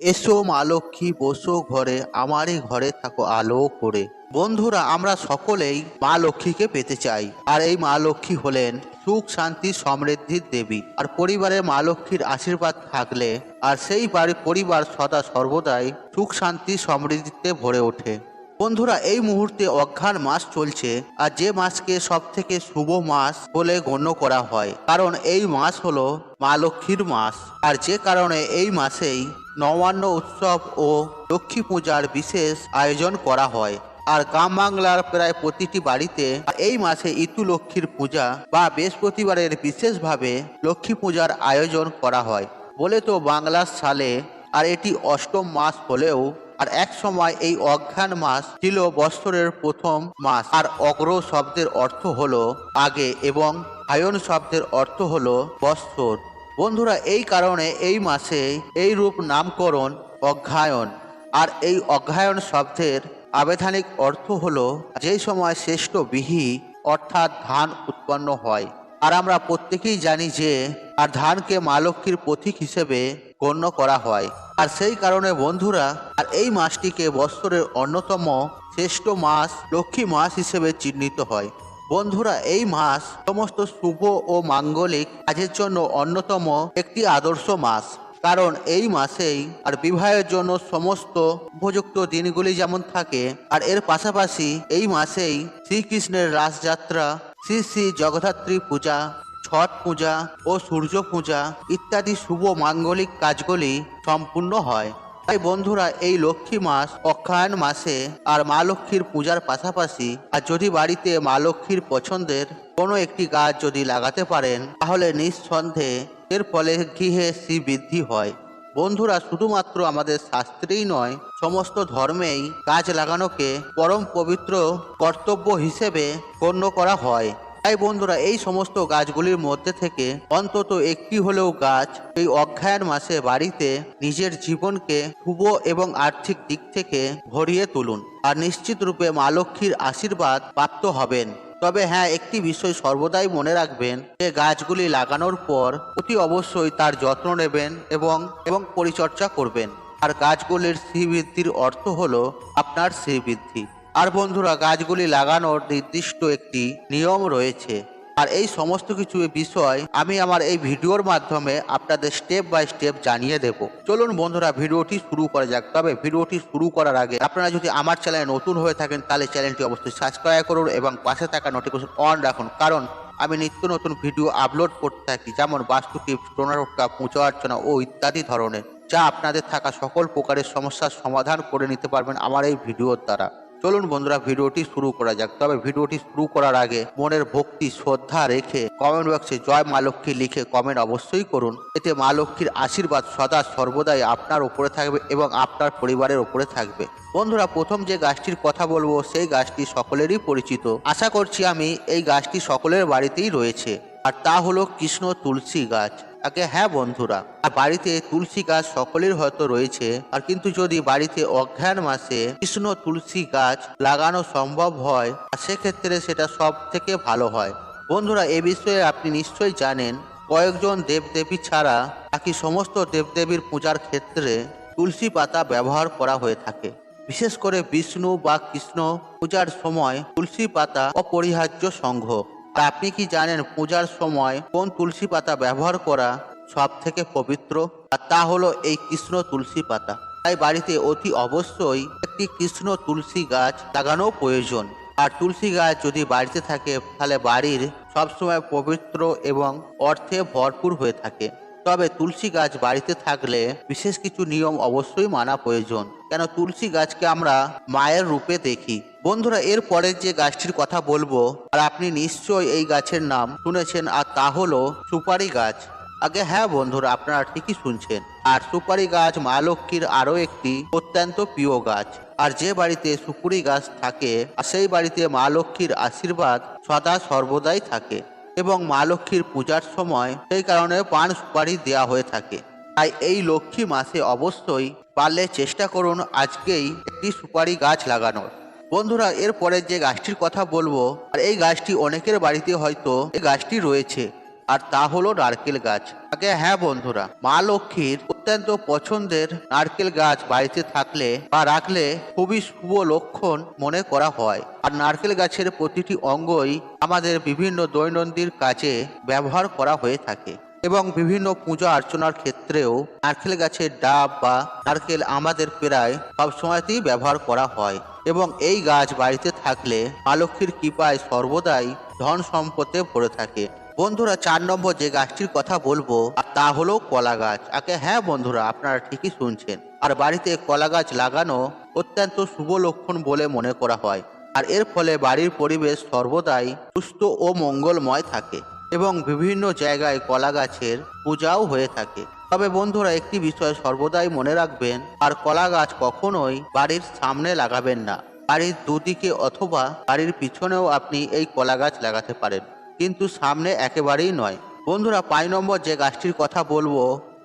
এসো মা লক্ষ্মী, বসো ঘরে, আমারই ঘরে থাকো আলো করে। বন্ধুরা, আমরা সকলেই মা লক্ষ্মীকে পেতে চাই। আর এই মা লক্ষ্মী হলেন সুখ, শান্তি সমৃদ্ধির দেবী। আর পরিবারে মা লক্ষ্মীর আশীর্বাদ থাকলে, আর সেই বাড়ির পরিবার সদা সর্বদাই সুখ, শান্তি, সমৃদ্ধিতে ভরে ওঠে। বন্ধুরা, এই মুহূর্তে অজ্ঞান মাস চলছে আর যে মাসকে সব থেকে শুভ মাস বলে গণ্য করা হয়, কারণ এই মাস হলো মা লক্ষ্মীর মাস। আর যে কারণে এই মাসেই নবান্ন উৎসব ও লক্ষ্মী পূজার বিশেষ আয়োজন করা হয়। আর গ্রাম বাংলার প্রায় প্রতিটি বাড়িতে এই মাসে ইতু লক্ষ্মীর পূজা বা বৃহস্পতিবারের বিশেষভাবে লক্ষ্মী পূজার আয়োজন করা হয়। বলে তো বাংলার সালে, আর এটি অষ্টম মাস হলেও আর এক সময় এই অজ্ঞান মাস ছিল বৎসরের প্রথম মাস। আর অগ্র শব্দের অর্থ হলো আগে এবং আয়ন শব্দের অর্থ হলো বৎসর। বন্ধুরা, এই কারণে এই মাসে এই রূপ নামকরণ অজ্ঞায়ন আর এই অজ্ঞায়ন শব্দের আবেধানিক অর্থ হলো যেই সময় শ্রেষ্ঠ বিহি অর্থাৎ ধান উৎপন্ন হয়। আর আমরা প্রত্যেকেই জানি যে, আর ধানকে মা লক্ষ্মীর প্রতীক হিসেবে গণ্য করা হয়। আর সেই কারণে বন্ধুরা, আর এই মাসটিকে বৎসরের অন্যতম শ্রেষ্ঠ মাস, লক্ষ্মী মাস হিসেবে চিহ্নিত হয়। বন্ধুরা, এই মাস সমস্ত শুভ ও মাঙ্গলিক কাজের জন্য অন্যতম একটি আদর্শ মাস। কারণ এই মাসেই আর বিবাহের জন্য সমস্ত উপযুক্ত দিনগুলি যেমন থাকে, আর এর পাশাপাশি এই মাসেই শ্রীকৃষ্ণের রাসযাত্রা, শ্রী শ্রী জগদ্ধাত্রী পূজা ছট পূজা ও সূর্য পূজা ইত্যাদি শুভ মাঙ্গলিক কাজগুলি সম্পূর্ণ হয়। তাই বন্ধুরা, এই লক্ষ্মী মাস অক্ষায়ণ মাসে আর মা লক্ষ্মীর পূজার পাশাপাশি আর যদি বাড়িতে মা লক্ষ্মীর পছন্দের কোনো একটি গাছ যদি লাগাতে পারেন, তাহলে নিঃসন্দেহে এর ফলে গৃহে শ্রী বৃদ্ধি হয়। বন্ধুরা, শুধুমাত্র আমাদের শাস্ত্রেই নয়, সমস্ত ধর্মেই গাছ লাগানোকে পরম পবিত্র কর্তব্য হিসেবে গণ্য করা হয়। তাই বন্ধুরা, এই সমস্ত গাছগুলির মধ্যে থেকে অন্তত একটি হলেও গাছ এই অজ্ঞায়ন মাসে বাড়িতে নিজের জীবনকে শুভ এবং আর্থিক দিক থেকে ভরিয়ে তুলুন আর নিশ্চিত রূপে মা লক্ষ্মীর আশীর্বাদ প্রাপ্ত হবেন। তবে হ্যাঁ একটি বিষয় সর্বদাই মনে রাখবেন যে গাছগুলি লাগানোর পর অতি অবশ্যই তার যত্ন নেবেন এবং এবং পরিচর্যা করবেন। আর গাছগুলির শ্রীবৃদ্ধির অর্থ হলো আপনার শ্রীবৃদ্ধি। আর বন্ধুরা, গাছগুলি লাগানোর নির্দিষ্ট একটি নিয়ম রয়েছে। আর এই সমস্ত কিছু বিষয় আমি আমার এই ভিডিওর মাধ্যমে আপনাদের স্টেপ বাই স্টেপ জানিয়ে দেব। চলুন বন্ধুরা, ভিডিওটি শুরু করা যাক। তবে ভিডিওটি শুরু করার আগে আপনারা যদি আমার চ্যানেলে নতুন হয়ে থাকেন, তাহলে চ্যানেলটি অবশ্যই সাবস্ক্রাইব করুন এবং পাশে থাকা নোটিফিকেশন অন রাখুন। কারণ আমি নিত্য নতুন ভিডিও আপলোড করতে থাকি, যেমন বাস্তু টিপস টোনারোটকা পূজা অর্চনা ও ইত্যাদি ধরনের, যা আপনাদের থাকা সকল প্রকারের সমস্যার সমাধান করে নিতে পারবেন আমার এই ভিডিওর দ্বারা। চলুন বন্ধুরা, ভিডিওটি শুরু করা যাক। তবে ভিডিওটি শুরু করার আগে মনের ভক্তি, শ্রদ্ধা রেখে কমেন্ট বক্সে জয় মা লক্ষ্মী লিখে কমেন্ট অবশ্যই করুন। এতে মা লক্ষ্মীর আশীর্বাদ সদা সর্বদাই আপনার উপরে থাকবে এবং আপনার পরিবারের উপরে থাকবে। বন্ধুরা, প্রথম যে গাছটির কথা বলব, সেই গাছটি সকলেরই পরিচিত। আশা করছি আমি এই গাছটি সকলের বাড়িতেই রয়েছে। আর তা হলো কৃষ্ণ তুলসী গাছ। আগে হ্যাঁ বন্ধুরা, আর বাড়িতে তুলসী গাছ সকলের হয়তো রয়েছে, আর কিন্তু যদি বাড়িতে অজ্ঞান মাসে কৃষ্ণ তুলসী গাছ লাগানো সম্ভব হয়, আর সেক্ষেত্রে সেটা সব থেকে ভালো হয়। বন্ধুরা, এ বিষয়ে আপনি নিশ্চয়ই জানেন, কয়েকজন দেবদেবী ছাড়া বাকি সমস্ত দেবদেবীর পূজার ক্ষেত্রে তুলসী পাতা ব্যবহার করা হয়ে থাকে। বিশেষ করে বিষ্ণু বা কৃষ্ণ পূজার সময় তুলসী পাতা অপরিহার্য সংঘ আপনি কি জানেন পূজার সময় কোন তুলসী পাতা ব্যবহার করা সব থেকে পবিত্র? আর তা হলো এই কৃষ্ণ তুলসী পাতা। তাই বাড়িতে অতি অবশ্যই একটি কৃষ্ণ তুলসী গাছ লাগানো প্রয়োজন। আর তুলসী গাছ যদি বাড়িতে থাকে, তাহলে বাড়ির সবসময় পবিত্র এবং অর্থে ভরপুর হয়ে থাকে। তবে তুলসী গাছ বাড়িতে থাকলে বিশেষ কিছু নিয়ম অবশ্যই মানা প্রয়োজন। কেন তুলসী গাছকে আমরা মায়ের রূপে দেখি। বন্ধুরা, এর পরের যে গাছটির কথা বলব, আর আপনি নিশ্চয়ই এই গাছের নাম শুনেছেন, আর তা হলো সুপারি গাছ। আগে হ্যাঁ বন্ধুরা, আপনারা ঠিকই শুনছেন। আর সুপারি গাছ মা লক্ষ্মীর আরও একটি অত্যন্ত প্রিয় গাছ। আর যে বাড়িতে সুপুরি গাছ থাকে সেই বাড়িতে মা লক্ষ্মীর আশীর্বাদ সদা সর্বদাই থাকে। এবং মা লক্ষ্মীর পূজার সময় সেই কারণে পান সুপারি দেওয়া হয়ে থাকে। তাই এই লক্ষ্মী মাসে অবশ্যই পারলে চেষ্টা করুন আজকেই একটি সুপারি গাছ লাগানোর। বন্ধুরা এরপরে যে গাছটির কথা বলব, আর এই গাছটি অনেকের বাড়িতে হয়তো এই গাছটি রয়েছে, আর তা হলো নারকেল গাছ। আগে হ্যাঁ বন্ধুরা, মা লক্ষ্মীর অত্যন্ত পছন্দের নারকেল গাছ বাড়িতে থাকলে বা রাখলে খুবই শুভ লক্ষণ মনে করা হয়। আর নারকেল গাছের প্রতিটি অঙ্গই আমাদের বিভিন্ন দৈনন্দিন কাজে ব্যবহার করা হয়ে থাকে এবং বিভিন্ন পূজা অর্চনার ক্ষেত্রেও নারকেল গাছের ডাব বা নারকেল আমাদের প্রায় সবসময়তেই ব্যবহার করা হয়। এবং এই গাছ বাড়িতে থাকলে মা লক্ষ্মীর কৃপায় সর্বদাই ধন সম্পদে ভরে থাকে। বন্ধুরা, চার নম্বর যে গাছটির কথা বলব তা হলো কলা গাছ। আগে হ্যাঁ বন্ধুরা, আপনারা ঠিকই শুনছেন। আর বাড়িতে কলা গাছ লাগানো অত্যন্ত শুভ লক্ষণ বলে মনে করা হয়। আর এর ফলে বাড়ির পরিবেশ সর্বদাই সুস্থ ও মঙ্গলময় থাকে এবং বিভিন্ন জায়গায় কলা গাছের পূজাও হয়ে থাকে। তবে বন্ধুরা, একটি বিষয় সর্বদাই মনে রাখবেন, আর কলা গাছ কখনোই বাড়ির সামনে লাগাবেন না। বাড়ির দুদিকে অথবা বাড়ির পিছনেও আপনি এই কলা গাছ লাগাতে পারেন, কিন্তু সামনে একেবারেই নয়। বন্ধুরা, পাঁচ নম্বর যে গাছটির কথা বলব,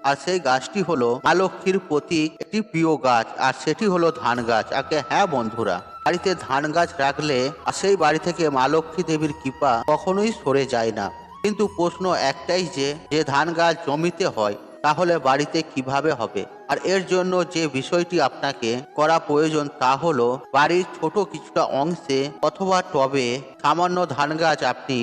আর সেই গাছটি হলো মা লক্ষ্মীর প্রতীক, একটি প্রিয় গাছ, আর সেটি হলো ধান গাছ। আগে হ্যাঁ বন্ধুরা, বাড়িতে ধান গাছ রাখলে আর সেই বাড়ি থেকে মা লক্ষ্মী দেবীর কৃপা কখনোই সরে যায় না। কিন্তু প্রশ্ন একটাই যে যে ধান গাছ জমিতে হয় তাহলে বাড়িতে কীভাবে হবে? আর এর জন্য যে বিষয়টি আপনাকে করা প্রয়োজন তা হলো, বাড়ির ছোট কিছুটা অংশে অথবা টবে সামান্য ধান গাছ আপনি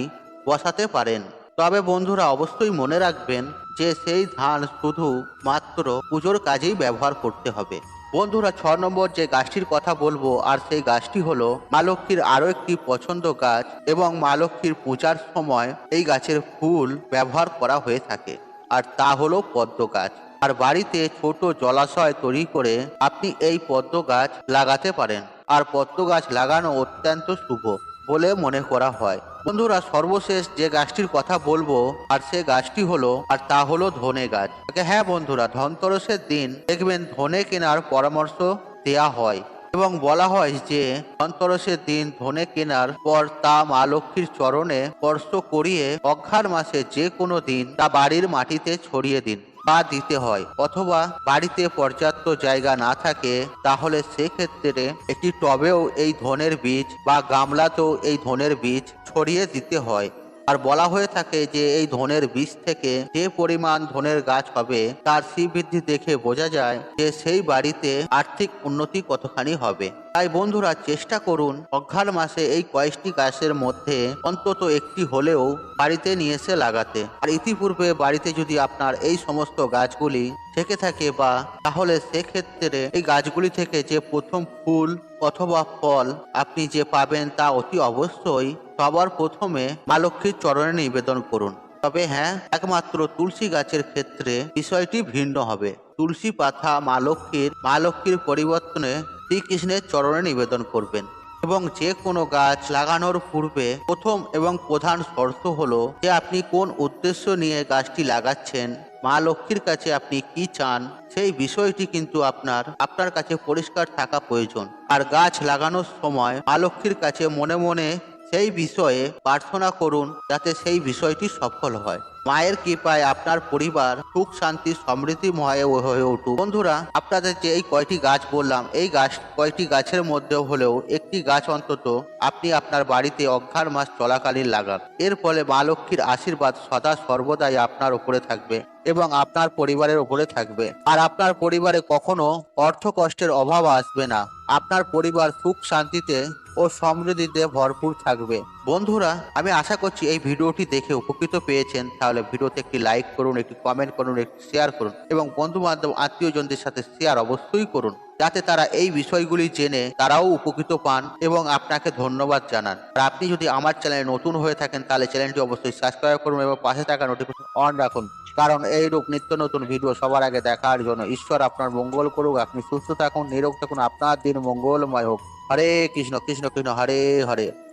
বসাতে পারেন। তবে বন্ধুরা, অবশ্যই মনে রাখবেন যে সেই ধান শুধু মাত্র পুজোর কাজেই ব্যবহার করতে হবে। বন্ধুরা, ছ নম্বর যে গাছটির কথা বলব, আর সেই গাছটি হলো মা লক্ষ্মীর আরও একটি পছন্দ গাছ এবং মা লক্ষ্মীর পূজার সময় এই গাছের ফুল ব্যবহার করা হয়ে থাকে। আর তা হলো পদ্ম গাছ। আর বাড়িতে ছোট জলাশয় তৈরি করে আপনি এই পদ্ম গাছ লাগাতে পারেন। আর পদ্ম গাছ লাগানো অত্যন্ত শুভ বলে মনে করা হয়। বন্ধুরা, সর্বশেষ যে গাছটির কথা বলব, আর সে গাছটি হলো, আর তা হলো ধনে গাছ। হ্যাঁ বন্ধুরা, ধনতরসের দিন দেখবেন ধনে কেনার পরামর্শ দেয়া হয়। এবং বলা হয় যে, ধনতেরসের দিন ধনে কেনার পর তা মা লক্ষ্মীর চরণে স্পর্শ করিয়ে অঘ্রাণ মাসে যে কোনো দিন তা বাড়ির মাটিতে ছড়িয়ে দিন বা দিতে হয়। অথবা বাড়িতে পর্যাপ্ত জায়গা না থাকে, তাহলে সেক্ষেত্রে একটি টবেও এই ধনের বীজ বা গামলাতেও এই ধনের বীজ ছড়িয়ে দিতে হয়। আর বলা হয়ে থাকে যে এই ধনের বীজ থেকে যে পরিমাণ ধনের গাছ হবে, তার শ্রীবৃদ্ধি দেখে বোঝা যায় যে সেই বাড়িতে আর্থিক উন্নতি কতখানি হবে। তাই বন্ধুরা, চেষ্টা করুন অঘ্রাণ মাসে এই কয়েকটি গাছের মধ্যে অন্তত একটি হলেও বাড়িতে নিয়ে এসে লাগাতে। আর ইতিপূর্বে বাড়িতে যদি আপনার এই সমস্ত গাছগুলি থেকে থাকে বা, তাহলে সেক্ষেত্রে এই গাছগুলি থেকে যে প্রথম ফুল অথবা ফল আপনি যে পাবেন তা অতি অবশ্যই সবার প্রথমে মা লক্ষ্মীর চরণে নিবেদন করুন। তবে হ্যাঁ একমাত্র তুলসী গাছের ক্ষেত্রে বিষয়টি ভিন্ন হবে। তুলসী পাতা মা লক্ষ্মীর মা লক্ষ্মীর পরিবর্তনে শ্রীকৃষ্ণের চরণে নিবেদন করবেন এবং যে কোনো গাছ লাগানোর পূর্বে প্রথম এবং প্রধান শর্ত হলো যে আপনি কোন উদ্দেশ্য নিয়ে গাছটি লাগাচ্ছেন মা লক্ষ্মীর কাছে আপনি কি চান? সেই বিষয়টি কিন্তু আপনার আপনার কাছে পরিষ্কার থাকা প্রয়োজন। আর গাছ লাগানোর সময় মা লক্ষ্মীর কাছে মনে মনে সেই বিষয়ে প্রার্থনা করুন যাতে সেই বিষয়টি সফল হয়। মায়ের কৃপায় আপনার পরিবার সুখ, শান্তি সমৃদ্ধিময় হয়ে উঠুক। বন্ধুরা, আপনাদের যে এই কয়টি গাছ বললাম, এই গাছ কয়টি গাছের মধ্যে হলেও একটি গাছ অন্তত আপনি আপনার বাড়িতে অঘ্রাণ মাস চলাকালীন লাগান। এর ফলে মা লক্ষ্মীর আশীর্বাদ সদা সর্বদাই আপনার উপরে থাকবে এবং আপনার পরিবারের উপরে থাকবে। আর আপনার পরিবারে কখনো অর্থ কষ্টের অভাব আসবে না। আপনার পরিবার সুখ, শান্তিতে ও সমৃদ্ধিতে ভরপুর থাকবে। বন্ধুরা, আমি আশা করছি এই ভিডিওটি দেখে উপকৃত পেয়েছেন। তাহলে ভিডিওতে একটি লাইক করুন, একটি কমেন্ট করুন, একটি শেয়ার করুন এবং বন্ধু বান্ধব আত্মীয়জনদের সাথে শেয়ার অবশ্যই করুন। যাতে তারা এই বিষয়গুলি জেনে তারাও উপকৃত পান এবং আপনাকে ধন্যবাদ জানান। আর আপনি যদি আমার চ্যানেলে নতুন হয়ে থাকেন, তাহলে চ্যানেলটি অবশ্যই সাবস্ক্রাইব করুন এবং পাশে থাকা নোটিফিকেশন অন রাখুন। কারণ এইরূপ নিত্য নতুন ভিডিও সবার আগে দেখার জন্য ঈশ্বর আপনার মঙ্গল করুক, আপনি সুস্থ থাকুন, নিরোগ থাকুন, আপনার দিন মঙ্গলময় হোক। হরে কৃষ্ণ কৃষ্ণ কৃষ্ণ, হরে হরে।